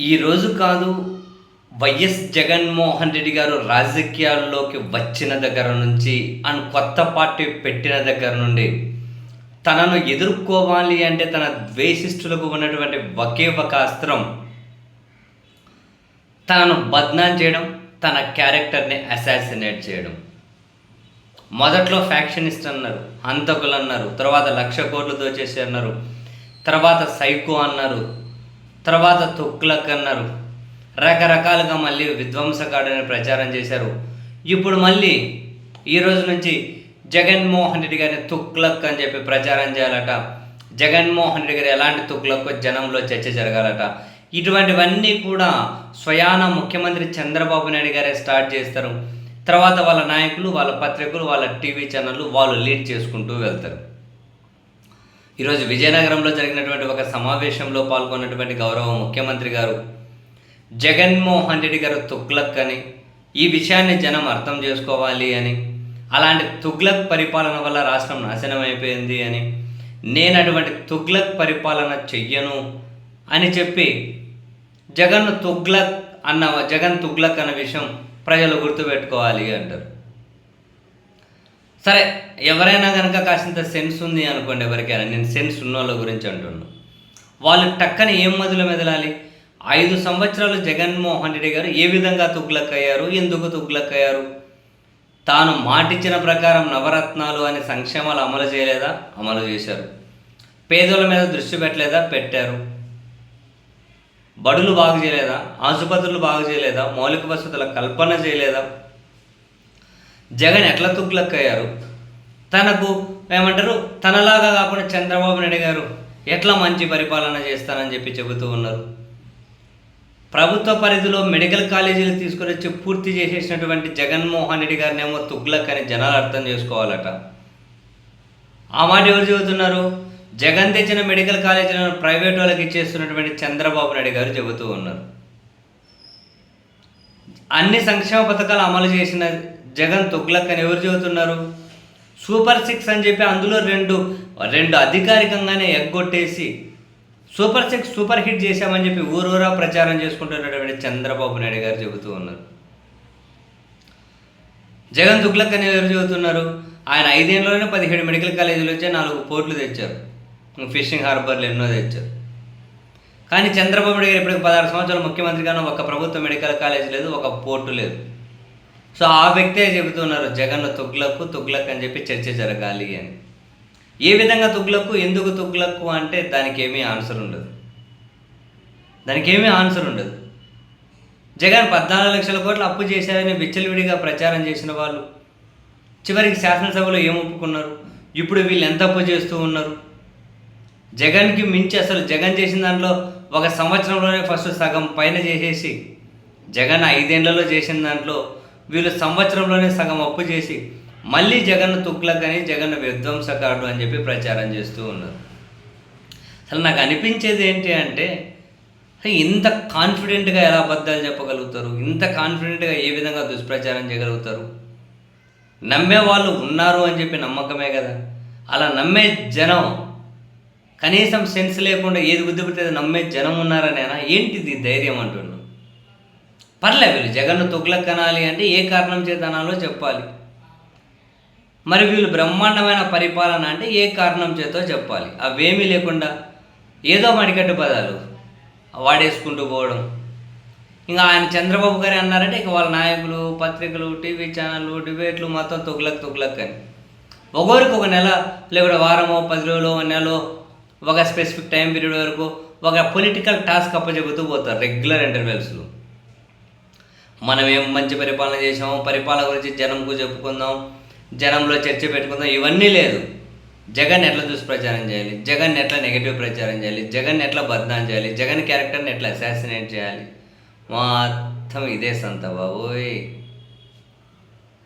ఈరోజు కాదు వైఎస్ జగన్మోహన్ రెడ్డి గారు రాజకీయాల్లోకి వచ్చిన దగ్గర నుంచి అండ్ కొత్త పార్టీ పెట్టిన దగ్గర నుండి తనను ఎదుర్కోవాలి అంటే తన ద్వేషిస్తులకు ఉన్నటువంటి ఒకే ఒక అస్త్రం తనను బద్నాం చేయడం తన క్యారెక్టర్ని అసాసినేట్ చేయడం. మొదట్లో ఫ్యాక్షనిస్ట్ అన్నారు హంతకులు అన్నారు తర్వాత లక్ష కోట్లు దోచేసి అన్నారు తర్వాత సైకో అన్నారు తర్వాత తుక్లక్ అన్నారు రకరకాలుగా మళ్ళీ విధ్వంసకాడని ప్రచారం చేశారు. ఇప్పుడు మళ్ళీ ఈ రోజు నుంచి జగన్మోహన్ రెడ్డి గారిని తుక్లక్ అని చెప్పి ప్రచారం చేయాలట. జగన్మోహన్ రెడ్డి గారు ఎలాంటి తుక్లక్ జనంలో చర్చ జరగాలట. ఇటువంటివన్నీ కూడా స్వయాన ముఖ్యమంత్రి చంద్రబాబు నాయుడు గారే స్టార్ట్ చేస్తారు. తర్వాత వాళ్ళ నాయకులు వాళ్ళ పత్రికలు వాళ్ళ టీవీ ఛానళ్ళు వాళ్ళు లీడ్ చేసుకుంటూ వెళ్తారు. ఈరోజు విజయనగరంలో జరిగినటువంటి ఒక సమావేశంలో పాల్గొన్నటువంటి గౌరవ ముఖ్యమంత్రి గారు జగన్మోహన్ రెడ్డి గారు తుగ్లక్ అని. ఈ విషయాన్ని జనం అర్థం చేసుకోవాలి అని. అలాంటి తుగ్లక్ పరిపాలన వల్ల రాష్ట్రం నాశనం అయిపోయింది అని. నేను అటువంటి తుగ్లక్ పరిపాలన చెయ్యను అని చెప్పి జగన్ తుగ్లక్ అన్న జగన్ తుగ్లక్ అన్న విషయం ప్రజలు గుర్తుపెట్టుకోవాలి అంటారు. సరే ఎవరైనా కనుక కాసింత సెన్స్ ఉంది అనుకోండి ఎవరికైనా నేను సెన్స్ ఉన్న వాళ్ళ గురించి అంటున్నాను వాళ్ళు టక్కని ఏం మొదలు మెదలాలి? ఐదు సంవత్సరాలు జగన్మోహన్ రెడ్డి గారు ఏ విధంగా తుగ్లక్ అయ్యారు ఎందుకు తుగ్లక్ అయ్యారు తాను మాటిచ్చిన ప్రకారం నవరత్నాలు అనే సంక్షేమాలు అమలు చేయలేదా? అమలు చేశారు. పేదల మీద దృష్టి పెట్టలేదా? పెట్టారు. బడులు బాగు చేయలేదా? ఆసుపత్రులు బాగు చేయలేదా? మౌలిక వసతుల కల్పన చేయలేదా? జగన్ ఎట్లా తుగ్లక్ అయ్యారు తనకు ఏమంటారు? తనలాగా కాకుండా చంద్రబాబు నాయుడు గారు ఎట్లా మంచి పరిపాలన చేస్తానని చెప్పి చెబుతూ ఉన్నారు. ప్రభుత్వ పరిధిలో మెడికల్ కాలేజీలు తీసుకుని వచ్చి పూర్తి చేసేసినటువంటి జగన్మోహన్ రెడ్డి గారిని ఏమో తుగ్లక్ అని జనాలు అర్థం చేసుకోవాలట. ఆ మాట ఎవరు చెబుతున్నారు? జగన్ తెచ్చిన మెడికల్ కాలేజీలను ప్రైవేట్ వాళ్ళకి ఇచ్చేస్తున్నటువంటి చంద్రబాబు నాయుడు గారు చెబుతూ ఉన్నారు. అన్ని సంక్షేమ పథకాలు అమలు చేసిన జగన్ తుగ్లక్ అని ఎవరు చెబుతున్నారు? సూపర్ సిక్స్ అని చెప్పి అందులో రెండు రెండు అధికారికంగానే ఎగ్గొట్టేసి సూపర్ సిక్స్ సూపర్ హిట్ చేశామని చెప్పి ఊరూరా ప్రచారం చేసుకుంటున్నటువంటి చంద్రబాబు నాయుడు గారు చెబుతూ ఉన్నారు. జగన్ తుగ్లక్ అని ఎవరు చెబుతున్నారు? ఆయన ఐదేళ్ళలోనే పదిహేడు మెడికల్ కాలేజీలు వచ్చి నాలుగు పోర్ట్లు తెచ్చారు. ఫిషింగ్ హార్బర్లు ఎన్నో తెచ్చారు. కానీ చంద్రబాబు నాయుడు గారు ఇప్పటికి పదహారు సంవత్సరాలు ముఖ్యమంత్రిగాను ఒక ప్రభుత్వ మెడికల్ కాలేజ్ లేదు ఒక పోర్టు లేదు. సో ఆ వ్యక్తే చెబుతున్నారు జగన్ తుగ్లకు తుగ్లక్ అని చెప్పి చర్చ జరగాలి అని. ఏ విధంగా తుగ్లకు ఎందుకు తుగ్లకు అంటే దానికి ఏమీ ఆన్సర్ ఉండదు. దానికి ఏమీ ఆన్సర్ ఉండదు. జగన్ పద్నాలుగు లక్షల కోట్లు అప్పు చేశారని విచ్చలవిడిగా ప్రచారం చేసిన వాళ్ళు చివరికి శాసనసభలో ఏం ఒప్పుకున్నారు? ఇప్పుడు వీళ్ళు ఎంత అప్పు చేస్తూ ఉన్నారు? జగన్కి మించి అసలు జగన్ చేసిన దాంట్లో ఒక సంవత్సరంలోనే ఫస్ట్ సగం పైన చేసేసి జగన్ ఐదేళ్ళలో చేసిన దాంట్లో వీళ్ళు సంవత్సరంలోనే సగం అప్పు చేసి మళ్ళీ జగన్ తుగ్లక్ అని జగన్ విధ్వంసకాడు అని చెప్పి ప్రచారం చేస్తూ ఉన్నారు. అసలు నాకు అనిపించేది ఏంటి అంటే ఇంత కాన్ఫిడెంట్గా ఎలా అబద్ధాలు చెప్పగలుగుతారు? ఇంత కాన్ఫిడెంట్గా ఏ విధంగా దుష్ప్రచారం చేయగలుగుతారు? నమ్మే వాళ్ళు ఉన్నారు అని చెప్పి నమ్మకమే కదా? అలా నమ్మే జనం కనీసం సెన్స్ లేకుండా ఏది బుద్ధి పెడితే నమ్మే జనం ఉన్నారనేనా? ఏంటిది ధైర్యం అంటున్నాను పర్లే వీళ్ళు జగన్ను తుగ్లక్ అనాలి అంటే ఏ కారణం చేత అనాలో చెప్పాలి. మరి వీళ్ళు బ్రహ్మాండమైన పరిపాలన అంటే ఏ కారణం చేతో చెప్పాలి? అవేమీ లేకుండా ఏదో మడికట్టు పదాలు వాడేసుకుంటూ పోవడం. ఇంకా ఆయన చంద్రబాబు గారు అన్నారంటే ఇక వాళ్ళ నాయకులు పత్రికలు టీవీ ఛానళ్ళు డిబేట్లు మొత్తం తుగ్లక్ తుగ్లక్ అని. ఒకరికి ఒక నెల లేకపోతే వారమో పది రోజులు ఒక నెలలో ఒక స్పెసిఫిక్ టైం పీరియడ్ వరకు ఒక పొలిటికల్ టాస్క్ అప్పచెబుతూ పోతారు రెగ్యులర్ ఇంటర్వెల్స్లో మనం ఏం మంచి పరిపాలన చేసాము పరిపాలన గురించి జనంకు చెప్పుకుందాం జనంలో చర్చ పెట్టుకుందాం ఇవన్నీ లేదు. జగన్ ఎట్లా దుష్ప్రచారం చేయాలి? జగన్ ఎట్లా నెగిటివ్ ప్రచారం చేయాలి? జగన్ ఎట్లా బద్నాం చేయాలి? జగన్ క్యారెక్టర్ని ఎట్లా అసాసినేట్ చేయాలి? మొత్తం ఇదే సంత బాబోయ్.